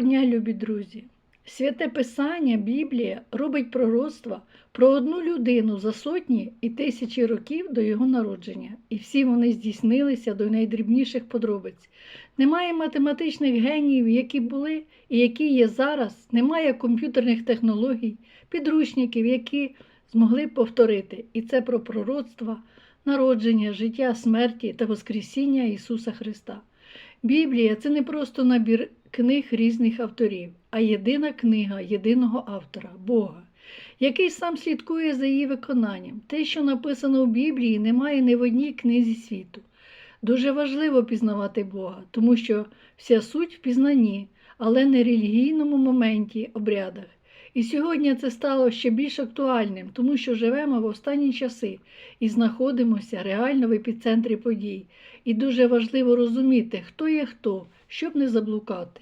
Дня, любі друзі! Святе Писання, Біблія робить пророцтва про одну людину за сотні і тисячі років до його народження, і всі вони здійснилися до найдрібніших подробиць. Немає математичних геніїв, які були і які є зараз, немає комп'ютерних технологій, підручників, які змогли повторити. І це про пророцтва, народження, життя, смерті та Воскресіння Ісуса Христа. Біблія це не просто набір книг різних авторів, а єдина книга єдиного автора Бога, який сам слідкує за її виконанням. Те, що написано в Біблії, немає ні в одній книзі світу. Дуже важливо пізнавати Бога, тому що вся суть в пізнанні, але не релігійному моменті, обрядах. І сьогодні це стало ще більш актуальним, тому що живемо в останні часи і знаходимося реально в епіцентрі подій. І дуже важливо розуміти, хто є хто, щоб не заблукати.